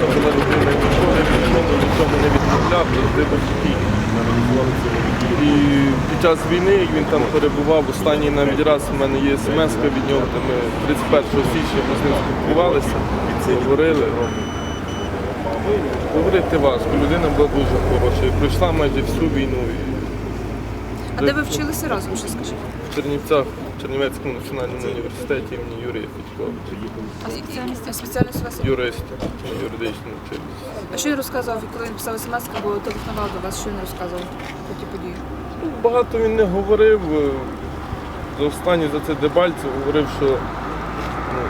чесна була людина, ніколи нікому нічому не відмовляв, завжди був спокійний. І під час війни, як він там перебував, останній навіть раз у мене є смс від нього, де ми 31 січня ми з ним спілкувалися, говорили. Говорити важко, людина була дуже хороша і пройшла майже всю війну. А де ви вчилися разом, ще скажіть? в Чернівцях, Чернівецькому національному університеті імені Юрія. А спеціальність, спеціальність у вас? Юрист на юридичному. А що він розказував, коли він писав смс, або телефонував до вас, що він розказував про ті події? Ну, Багато він не говорив. е, За останнє за це Дебальцев говорив, що ну,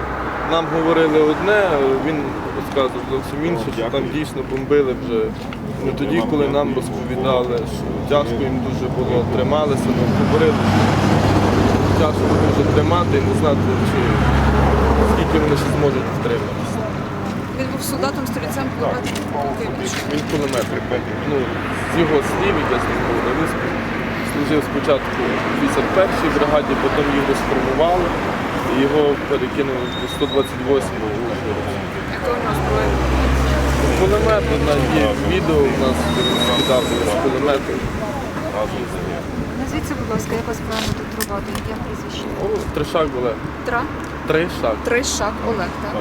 нам говорили одне, а він розказував зовсім інше, що там дійсно бомбили вже не тоді, коли нам розповідали, що тяжко їм дуже було, трималися, ну, говорили, тяжко дуже тримати і не знати, чи скільки вони ще зможуть втриматися. Він був солдатом, стрільцем, кулеметом. Він ще? Він. Ну, з його слів, я з ним говорив, він служив спочатку в 51-й бригаді, потім його сформували, і його перекинули до 128-го Ужгорода. Яка у нас зброя? Кулемет, у нас є відео, у нас скидали з кулеметом. Назвіться, будь ласка, як вас правильно тут роботи, яке прізвище? О, Тришак були. Тра? Три шаг. Три шаг Олег, так?